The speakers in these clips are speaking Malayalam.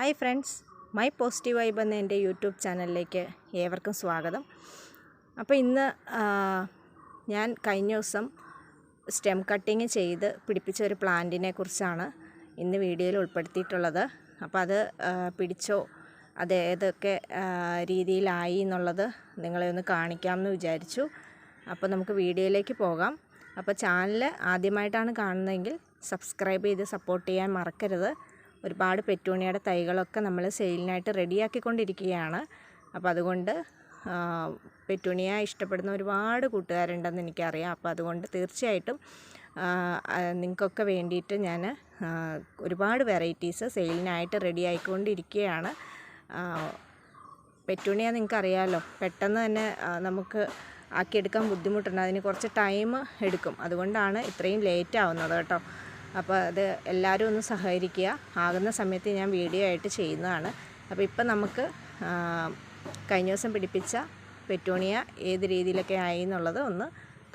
Hi friends my positive vibe എന്ന എന്റെ യൂട്യൂബ് ചാനലിലേക്ക് ഏവർക്കും സ്വാഗതം. അപ്പോൾ ഇന്ന് ഞാൻ കഴിഞ്ഞ ദിവസം സ്റ്റെം കട്ടിങ് ചെയ്ത് പിടിപ്പിച്ച ഒരു പ്ലാന്റിനെ കുറിച്ചാണ് ഇന്ന് വീഡിയോയിൽ ഉൾപ്പെടുത്തിയിട്ടുള്ളത്. അപ്പോൾ അത് പിടിച്ചോ അത് ഏതൊക്കെ രീതിയിലായി എന്നുള്ളത് നിങ്ങളെ ഒന്ന് കാണിക്കാമെന്ന് വിചാരിച്ചു. അപ്പോൾ നമുക്ക് വീഡിയോയിലേക്ക് പോകാം. അപ്പോൾ ചാനൽ ആദ്യമായിട്ടാണ് കാണുന്നതെങ്കിൽ സബ്സ്ക്രൈബ് ചെയ്ത് സപ്പോർട്ട് ചെയ്യാൻ മറക്കരുത്. ഒരുപാട് പെറ്റൂണിയുടെ തൈകളൊക്കെ നമ്മൾ സെയിലിനായിട്ട് റെഡിയാക്കിക്കൊണ്ടിരിക്കുകയാണ്. അപ്പോൾ അതുകൊണ്ട് പെറ്റൂണിയ ഇഷ്ടപ്പെടുന്ന ഒരുപാട് കൂട്ടുകാരുണ്ടെന്ന് എനിക്കറിയാം. അപ്പോൾ അതുകൊണ്ട് തീർച്ചയായിട്ടും നിങ്ങൾക്കൊക്കെ വേണ്ടിയിട്ട് ഞാൻ ഒരുപാട് വെറൈറ്റീസ് സെയിലിനായിട്ട് റെഡി ആയിക്കൊണ്ടിരിക്കുകയാണ് പെറ്റൂണിയ നിങ്ങൾക്കറിയാമല്ലോ പെട്ടെന്ന് തന്നെ നമുക്ക് ആക്കിയെടുക്കാൻ ബുദ്ധിമുട്ടുണ്ട്. അതിന് കുറച്ച് ടൈം എടുക്കും. അതുകൊണ്ടാണ് ഇത്രയും ലേറ്റ് ആവുന്നത് കേട്ടോ. അപ്പോൾ അത് എല്ലാവരും ഒന്ന് സഹകരിക്കുക. ആകുന്ന സമയത്ത് ഞാൻ വീഡിയോ ആയിട്ട് ചെയ്യുന്നതാണ്. അപ്പോൾ ഇപ്പം നമുക്ക് കഴിഞ്ഞ ദിവസം പിടിപ്പിച്ച പെറ്റോണിയ ഏത് രീതിയിലൊക്കെ ആയി എന്നുള്ളത് ഒന്ന്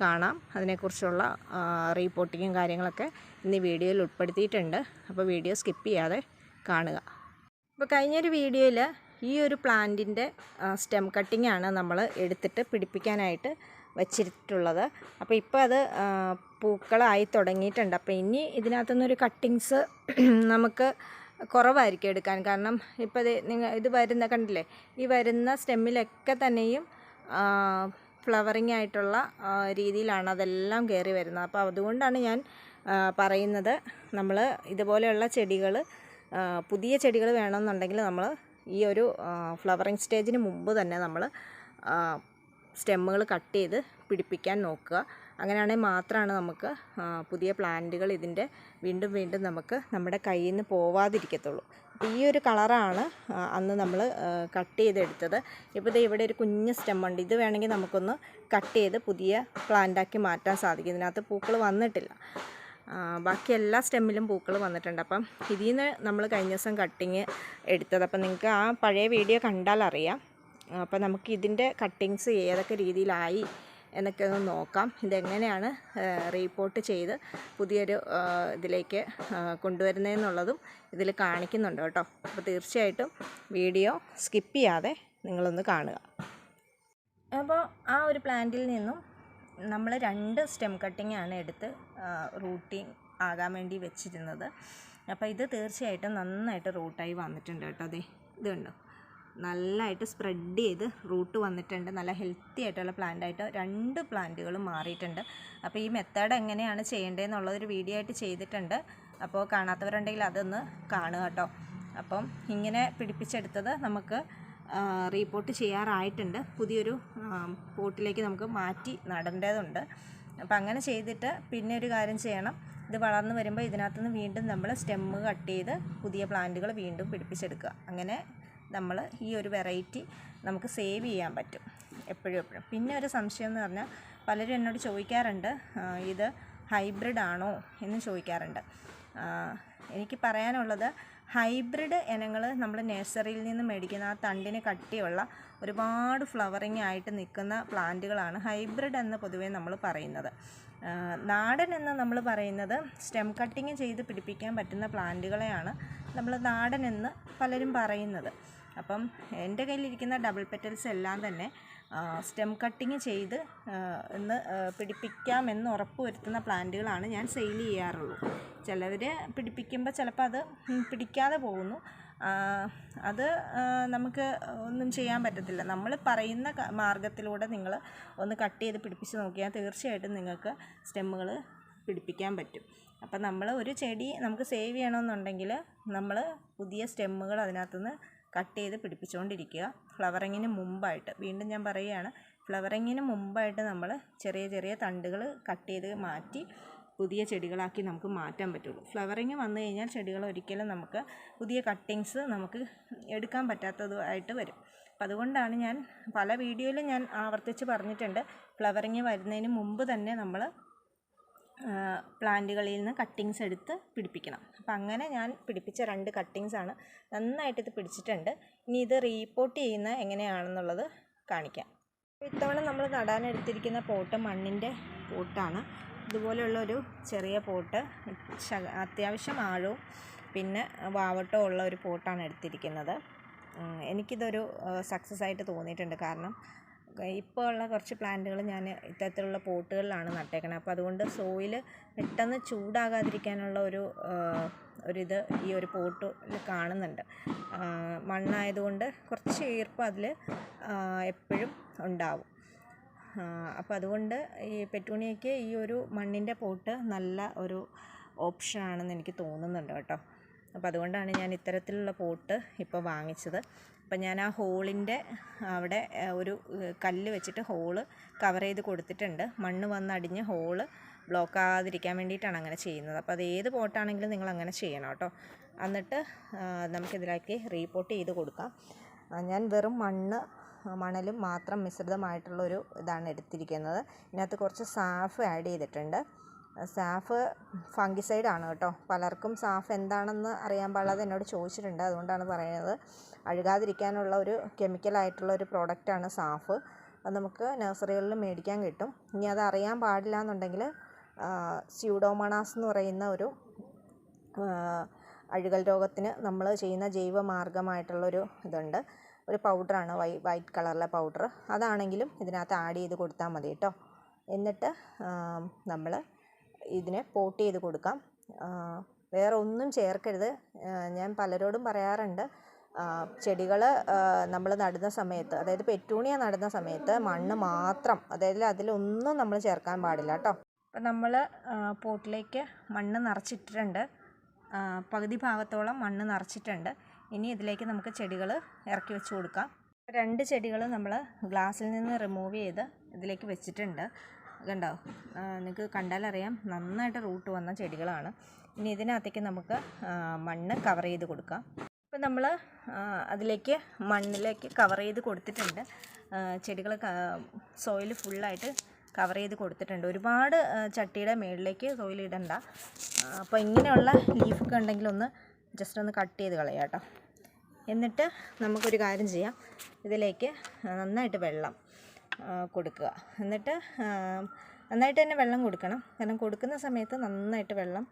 കാണാം. അതിനെക്കുറിച്ചുള്ള റീപ്പോർട്ടിങ്ങും കാര്യങ്ങളൊക്കെ ഇന്ന് വീഡിയോയിൽ ഉൾപ്പെടുത്തിയിട്ടുണ്ട്. അപ്പോൾ വീഡിയോ സ്കിപ്പ് ചെയ്യാതെ കാണുക. അപ്പോൾ കഴിഞ്ഞൊരു വീഡിയോയിൽ ഈ ഒരു പ്ലാന്റിന്റെ സ്റ്റെം കട്ടിങ്ങാണ് നമ്മൾ എടുത്തിട്ട് പിടിപ്പിക്കാനായിട്ട് വച്ചിട്ടുള്ളത്. അപ്പോൾ ഇപ്പോൾ അത് പൂക്കളായി തുടങ്ങിയിട്ടുണ്ട്. അപ്പോൾ ഇനി ഇതിനകത്തുനിന്നൊരു കട്ടിങ്സ് നമുക്ക് കുറവായിരിക്കും എടുക്കാൻ. കാരണം ഇപ്പോൾ ഇത് നിങ്ങൾ ഇത് വരുന്ന കണ്ടില്ലേ? ഈ വരുന്ന സ്റ്റെമ്മിലൊക്കെ തന്നെയും ഫ്ലവറിങ് ആയിട്ടുള്ള രീതിയിലാണ് അതെല്ലാം കയറി വരുന്നത്. അപ്പോൾ അതുകൊണ്ടാണ് ഞാൻ പറയുന്നത് നമ്മൾ ഇതുപോലെയുള്ള ചെടികൾ പുതിയ ചെടികൾ വേണമെന്നുണ്ടെങ്കിൽ നമ്മൾ ഈ ഒരു ഫ്ലവറിങ് സ്റ്റേജിന് മുമ്പ് തന്നെ നമ്മൾ സ്റ്റെമ്മുകൾ കട്ട് ചെയ്ത് പിടിപ്പിക്കാൻ നോക്കുക. അങ്ങനെയാണെങ്കിൽ മാത്രമാണ് നമുക്ക് പുതിയ പ്ലാന്റുകൾ ഇതിന്റെ വീണ്ടും വീണ്ടും നമുക്ക് നമ്മുടെ കയ്യിൽ നിന്ന് പോവാതിരിക്കത്തുള്ളൂ. അപ്പോൾ ഈ ഒരു കളറാണ് അന്ന് നമ്മൾ കട്ട് ചെയ്തെടുത്തത്. ഇപ്പോൾ ഇത് ഇവിടെ ഒരു കുഞ്ഞ് സ്റ്റെമ്മുണ്ട്. ഇത് വേണമെങ്കിൽ നമുക്കൊന്ന് കട്ട് ചെയ്ത് പുതിയ പ്ലാന്റാക്കി മാറ്റാൻ സാധിക്കും. ഇതിനകത്ത് പൂക്കൾ വന്നിട്ടില്ല. ബാക്കി എല്ലാ സ്റ്റെമ്മിലും പൂക്കൾ വന്നിട്ടുണ്ട്. അപ്പം ഇതിൽ നിന്ന് നമ്മൾ കഴിഞ്ഞ ദിവസം കട്ടിങ് എടുത്തത്. അപ്പം നിങ്ങൾക്ക് ആ പഴയ വീഡിയോ കണ്ടാൽ അറിയാം. അപ്പോൾ നമുക്ക് ഇതിന്റെ കട്ടിങ്സ് ഏതൊക്കെ രീതിയിലായി എന്നൊക്കെ ഒന്ന് നോക്കാം. ഇതെങ്ങനെയാണ് റീപ്പോർട്ട് ചെയ്ത് പുതിയൊരു ഇതിലേക്ക് കൊണ്ടുവരുന്നതെന്നുള്ളതും ഇതിൽ കാണിക്കുന്നുണ്ട് കേട്ടോ. അപ്പോൾ തീർച്ചയായിട്ടും വീഡിയോ സ്കിപ്പ് ചെയ്യാതെ നിങ്ങളൊന്ന് കാണുക. അപ്പോൾ ആ ഒരു പ്ലാന്റിൽ നിന്നും നമ്മൾ രണ്ട് സ്റ്റെം കട്ടിങ്ങാണ് എടുത്ത് റൂട്ടിങ് ആകാൻ വേണ്ടി വെച്ചിരുന്നത്. അപ്പോൾ ഇത് തീർച്ചയായിട്ടും നന്നായിട്ട് റൂട്ടായി വന്നിട്ടുണ്ട് കേട്ടോ. അതെ ഇത് കണ്ടോ? നല്ലതായിട്ട് സ്പ്രെഡ് ചെയ്ത് റൂട്ട് വന്നിട്ടുണ്ട്. നല്ല ഹെൽത്തി ആയിട്ടുള്ള പ്ലാന്റ് ആയിട്ട് രണ്ട് പ്ലാന്റുകളും മാറിയിട്ടുണ്ട്. അപ്പോൾ ഈ മെത്തേഡ് എങ്ങനെയാണ് ചെയ്യേണ്ടതെന്നുള്ളതൊരു വീഡിയോ ആയിട്ട് ചെയ്തിട്ടുണ്ട്. അപ്പോൾ കാണാത്തവരുണ്ടെങ്കിൽ അതൊന്ന് കാണുക കേട്ടോ. അപ്പം ഇങ്ങനെ പിടിപ്പിച്ചെടുത്തത് നമുക്ക് റീപോർട്ട് ചെയ്യാറായിട്ടുണ്ട്. പുതിയൊരു പോട്ടിലേക്ക് നമുക്ക് മാറ്റി നടേണ്ടതുണ്ട്. അപ്പോൾ അങ്ങനെ ചെയ്തിട്ട് പിന്നെ ഒരു കാര്യം ചെയ്യണം. ഇത് വളർന്നു വരുമ്പോൾ ഇതിനകത്തുനിന്ന് വീണ്ടും നമ്മൾ സ്റ്റെമ്മ് കട്ട് ചെയ്ത് പുതിയ പ്ലാന്റുകൾ വീണ്ടും പിടിപ്പിച്ചെടുക്കുക. അങ്ങനെ നമ്മൾ ഈ ഒരു വെറൈറ്റി നമുക്ക് സേവ് ചെയ്യാൻ പറ്റും എപ്പോഴും എപ്പോഴും. പിന്നെ ഒരു സംശയം എന്ന് പറഞ്ഞാൽ പലരും എന്നോട് ചോദിക്കാറുണ്ട് ഇത് ഹൈബ്രിഡ് ആണോ എന്ന് ചോദിക്കാറുണ്ട്. എനിക്ക് പറയാനുള്ളത് ഹൈബ്രിഡ് ഇനങ്ങൾ നമ്മൾ നഴ്സറിയിൽ നിന്ന് മേടിക്കുന്ന ആ തണ്ടിന് കട്ടിയുള്ള ഒരുപാട് ഫ്ലവറിങ് ആയിട്ട് നിൽക്കുന്ന പ്ലാന്റുകളാണ് ഹൈബ്രിഡ് എന്ന് പൊതുവേ നമ്മൾ പറയുന്നത്. നാടൻ എന്ന് നമ്മൾ പറയുന്നത് സ്റ്റെം കട്ടിങ് ചെയ്ത് പിടിപ്പിക്കാൻ പറ്റുന്ന പ്ലാന്റുകളെയാണ് നമ്മൾ നാടൻ എന്ന് പലരും പറയുന്നത്. അപ്പം എന്റെ കയ്യിലിരിക്കുന്ന ഡബിൾ പെറ്റൽസ് എല്ലാം തന്നെ സ്റ്റെം കട്ടിങ് ചെയ്ത് ഇന്ന് പിടിപ്പിക്കാമെന്ന് ഉറപ്പ് വരുത്തുന്ന പ്ലാന്റുകളാണ് ഞാൻ സെയിൽ ചെയ്യാറുള്ളൂ ചിലവർ പിടിപ്പിക്കുമ്പോൾ ചിലപ്പോൾ അത് പിടിക്കാതെ പോകുന്നു. അത് നമുക്ക് ഒന്നും ചെയ്യാൻ പറ്റത്തില്ല. നമ്മൾ പറയുന്ന മാർഗത്തിലൂടെ നിങ്ങൾ ഒന്ന് കട്ട് ചെയ്ത് പിടിപ്പിച്ച് നോക്കിയാൽ തീർച്ചയായിട്ടും നിങ്ങൾക്ക് സ്റ്റെമ്മുകൾ പിടിപ്പിക്കാൻ പറ്റും. അപ്പം നമ്മൾ ഒരു ചെടി നമുക്ക് സേവ് ചെയ്യണമെന്നുണ്ടെങ്കിൽ നമ്മൾ പുതിയ സ്റ്റെമ്മുകൾ അതിനകത്തുനിന്ന് കട്ട് ചെയ്ത് പിടിപ്പിച്ചുകൊണ്ടിരിക്കുക ഫ്ലവറിങ്ങിന് മുമ്പായിട്ട് വീണ്ടും ഞാൻ പറയുകയാണ് ഫ്ലവറിങ്ങിന് മുമ്പായിട്ട് നമ്മൾ ചെറിയ ചെറിയ തണ്ടുകൾ കട്ട് ചെയ്ത് മാറ്റി പുതിയ ചെടികളാക്കി നമുക്ക് മാറ്റാൻ പറ്റുള്ളൂ. ഫ്ലവറിങ് വന്നു കഴിഞ്ഞാൽ ചെടികൾ ഒരിക്കലും നമുക്ക് പുതിയ കട്ടിങ്സ് നമുക്ക് എടുക്കാൻ പറ്റാത്തതുമായിട്ട് വരും. അപ്പം അതുകൊണ്ടാണ് ഞാൻ പല വീഡിയോയിലും ഞാൻ ആവർത്തിച്ച് പറഞ്ഞിട്ടുണ്ട് ഫ്ലവറിങ് വരുന്നതിന് മുമ്പ് തന്നെ നമ്മൾ പ്ലാന്റുകളിൽ നിന്ന് കട്ടിങ്സ് എടുത്ത് പിടിപ്പിക്കണം. അപ്പം അങ്ങനെ ഞാൻ പിടിപ്പിച്ച രണ്ട് കട്ടിങ്സ് ആണ്. നന്നായിട്ട് ഇത് പിടിച്ചിട്ടുണ്ട്. ഇനി ഇത് റീപോർട്ട് ചെയ്യുന്ന എങ്ങനെയാണെന്നുള്ളത് കാണിക്കാം. ഇത്തവണ നമ്മൾ നടാനെടുത്തിരിക്കുന്ന പോട്ട് മണ്ണിന്റെ പോട്ടാണ് ഇതുപോലെയുള്ള ഒരു ചെറിയ പോട്ട് അത്യാവശ്യം ആഴവും പിന്നെ വാവട്ടോ ഉള്ള ഒരു പോട്ടാണ് എടുത്തിരിക്കുന്നത്. എനിക്കിതൊരു സക്സസ് ആയിട്ട് തോന്നിയിട്ടുണ്ട്. കാരണം ഇപ്പോൾ ഉള്ള കുറച്ച് പ്ലാന്റുകൾ ഞാൻ ഇത്തരത്തിലുള്ള പോട്ടുകളിലാണ് നട്ടേക്കണത് അപ്പോൾ അതുകൊണ്ട് സോയിൽ പെട്ടെന്ന് ചൂടാകാതിരിക്കാനുള്ള ഒരു ഒരിത് ഈ ഒരു പോട്ടിൽ കാണുന്നുണ്ട്. മണ്ണായതുകൊണ്ട് കുറച്ച് ഈർപ്പം അതിൽ എപ്പോഴും ഉണ്ടാവും. അപ്പോൾ അതുകൊണ്ട് ഈ പെറ്റൂണിയയ്ക്ക് ഈ ഒരു മണ്ണിന്റെ പോട്ട് നല്ല ഒരു ഓപ്ഷനാണെന്ന് എനിക്ക് തോന്നുന്നുണ്ട് കേട്ടോ. അപ്പോൾ അതുകൊണ്ടാണ് ഞാൻ ഇത്തരത്തിലുള്ള പോട്ട് ഇപ്പോൾ വാങ്ങിച്ചത്. അപ്പം ഞാൻ ആ ഹോളിന്റെ അവിടെ ഒരു കല്ല് വെച്ചിട്ട് ഹോൾ കവർ ചെയ്ത് കൊടുത്തിട്ടുണ്ട്. മണ്ണ് വന്നടിഞ്ഞ് ഹോൾ ബ്ലോക്ക് ആകാതിരിക്കാൻ വേണ്ടിയിട്ടാണ് അങ്ങനെ ചെയ്യുന്നത്. അപ്പോൾ അത് ഏത് പോട്ടാണെങ്കിലും നിങ്ങൾ അങ്ങനെ ചെയ്യണം കേട്ടോ. എന്നിട്ട് നമുക്കിതിലേക്ക് റീപോട്ട് ചെയ്ത് കൊടുക്കാം. ഞാൻ വെറും മണ്ണ് മണലും മാത്രം മിശ്രിതമായിട്ടുള്ളൊരു ഇതാണ് എടുത്തിരിക്കുന്നത്. ഇതിനകത്ത് കുറച്ച് സാഫ് ആഡ് ചെയ്തിട്ടുണ്ട്. സാഫ് ഫംഗിസൈഡ് ആണ് കേട്ടോ. പലർക്കും സാഫ് എന്താണെന്ന് അറിയാൻ പാടില്ലാതെ എന്നോട് ചോദിച്ചിട്ടുണ്ട്. അതുകൊണ്ടാണ് പറയുന്നത്. അഴുകാതിരിക്കാനുള്ള ഒരു കെമിക്കലായിട്ടുള്ള ഒരു പ്രോഡക്റ്റാണ് സാഫ് അത് നമുക്ക് നഴ്സറികളിൽ മേടിക്കാൻ കിട്ടും. ഇനി അത് അറിയാൻ പാടില്ല എന്നുണ്ടെങ്കിൽ സ്യൂഡോമണാസ് എന്ന് പറയുന്ന ഒരു അഴുകൽ രോഗത്തിന് നമ്മൾ ചെയ്യുന്ന ജൈവ മാർഗമായിട്ടുള്ളൊരു ഇതുണ്ട്. ഒരു പൗഡറാണ് വൈ വൈറ്റ് കളറിലെ പൗഡർ. അതാണെങ്കിലും ഇതിനകത്ത് ആഡ് ചെയ്ത് കൊടുത്താൽ മതി കേട്ടോ. എന്നിട്ട് നമ്മൾ ഇതിനെ പോട്ട് ചെയ്ത് കൊടുക്കാം. വേറെ ഒന്നും ചേർക്കരുത്. ഞാൻ പലരോടും പറയാറുണ്ട്. ചെടികൾ നമ്മൾ നടുന്ന സമയത്ത് അതായത് പെറ്റൂണിയ നടുന്ന സമയത്ത് മണ്ണ് മാത്രം അതായത് അതിലൊന്നും നമ്മൾ ചേർക്കാൻ പാടില്ല കേട്ടോ. അപ്പം നമ്മൾ പോട്ടിലേക്ക് മണ്ണ് നിറച്ചിട്ടിട്ടുണ്ട്. പകുതി ഭാഗത്തോളം മണ്ണ് നിറച്ചിട്ടുണ്ട്. ഇനി ഇതിലേക്ക് നമുക്ക് ചെടികൾ ഇറക്കി വെച്ച് കൊടുക്കാം. രണ്ട് ചെടികൾ നമ്മൾ ഗ്ലാസ്സിൽ നിന്ന് റിമൂവ് ചെയ്ത് ഇതിലേക്ക് വെച്ചിട്ടുണ്ട്. കണ്ടോ? നിങ്ങൾക്ക് കണ്ടാലറിയാം നന്നായിട്ട് റൂട്ട് വന്ന ചെടികളാണ്. ഇനി ഇതിനകത്തേക്ക് നമുക്ക് മണ്ണ് കവർ ചെയ്ത് കൊടുക്കാം. ഇപ്പം നമ്മൾ അതിലേക്ക് മണ്ണിലേക്ക് കവർ ചെയ്ത് കൊടുത്തിട്ടുണ്ട്. ചെടികൾ സോയിൽ ഫുള്ളായിട്ട് കവർ ചെയ്ത് കൊടുത്തിട്ടുണ്ട്. ഒരുപാട് ചട്ടിയുടെ മുകളിലേക്ക് സോയിൽ ഇടണ്ട. അപ്പോൾ ഇങ്ങനെയുള്ള ലീഫൊക്കെ ഉണ്ടെങ്കിൽ ഒന്ന് ജസ്റ്റ് ഒന്ന് കട്ട് ചെയ്ത് കളയാം കേട്ടോ. എന്നിട്ട് നമുക്കൊരു കാര്യം ചെയ്യാം. ഇതിലേക്ക് നന്നായിട്ട് വെള്ളം കൊടുക്കുക. എന്നിട്ട് നന്നായിട്ട് തന്നെ വെള്ളം കൊടുക്കണം. കാരണം കൊടുക്കുന്ന സമയത്ത് നന്നായിട്ട് വെള്ളം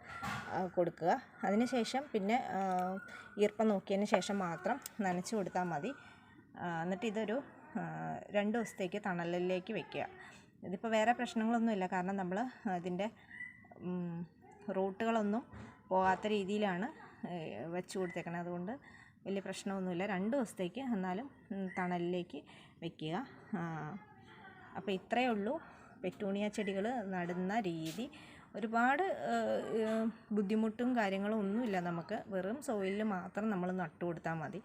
കൊടുക്കുക. അതിനുശേഷം പിന്നെ ഈർപ്പം നോക്കിയതിന് ശേഷം മാത്രം നനച്ച് കൊടുത്താൽ മതി. എന്നിട്ട് ഇതൊരു രണ്ട് ദിവസത്തേക്ക് തണലിലേക്ക് വെക്കുക. ഇതിപ്പോൾ വേറെ പ്രശ്നങ്ങളൊന്നുമില്ല കാരണം നമ്മൾ ഇതിന്റെ റൂട്ടുകളൊന്നും പോകാത്ത രീതിയിലാണ് വെച്ച് കൊടുത്തേക്കണത് അതുകൊണ്ട് വലിയ പ്രശ്നമൊന്നുമില്ല. രണ്ട് ദിവസത്തേക്ക് എന്നാലും തണലിലേക്ക് വെക്കുക. അപ്പോൾ ഇത്രയേ ഉള്ളൂ. പെറ്റൂണിയ ചെടികൾ നടുന്ന രീതി. ഒരുപാട് ബുദ്ധിമുട്ടും കാര്യങ്ങളും ഒന്നുമില്ല നമുക്ക്. വെറും സോയിലിൽ മാത്രം നമ്മൾ നട്ടു കൊടുത്താൽ മതി.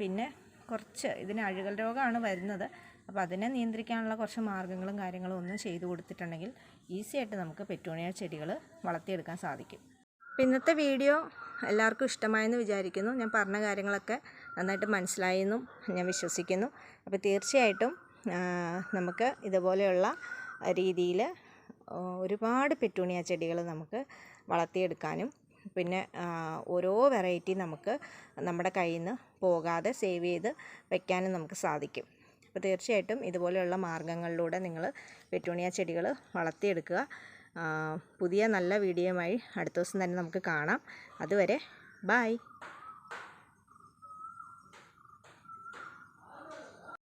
പിന്നെ കുറച്ച് ഇതിന് അഴുകൽ രോഗമാണ് വരുന്നത്. അപ്പോൾ അതിനെ നിയന്ത്രിക്കാനുള്ള കുറച്ച് മാർഗങ്ങളും കാര്യങ്ങളും ഒന്നും ചെയ്തു കൊടുത്തിട്ടുണ്ടെങ്കിൽ ഈസി ആയിട്ട് നമുക്ക് പെറ്റൂണിയ ചെടികൾ വളർത്തിയെടുക്കാൻ സാധിക്കും. അപ്പോൾ ഇന്നത്തെ വീഡിയോ എല്ലാവർക്കും ഇഷ്ടമായെന്ന് വിചാരിക്കുന്നു. ഞാൻ പറഞ്ഞ കാര്യങ്ങളൊക്കെ നന്നായിട്ട് മനസ്സിലായെന്നും ഞാൻ വിശ്വസിക്കുന്നു. അപ്പോൾ തീർച്ചയായിട്ടും നമുക്ക് ഇതുപോലെയുള്ള രീതിയിൽ ഒരുപാട് പെറ്റൂണിയ ചെടികൾ നമുക്ക് വളർത്തിയെടുക്കാനും പിന്നെ ഓരോ വെറൈറ്റി നമുക്ക് നമ്മുടെ കയ്യിൽ നിന്ന് പോകാതെ സേവ് ചെയ്ത് വെക്കാനും നമുക്ക് സാധിക്കും. അപ്പോൾ തീർച്ചയായിട്ടും ഇതുപോലെയുള്ള മാർഗങ്ങളിലൂടെ നിങ്ങൾ പെറ്റൂണിയ ചെടികൾ വളർത്തിയെടുക്കുക. പുതിയ നല്ല വീഡിയോയുമായി അടുത്ത ദിവസം തന്നെ നമുക്ക് കാണാം. അതുവരെ ബായ്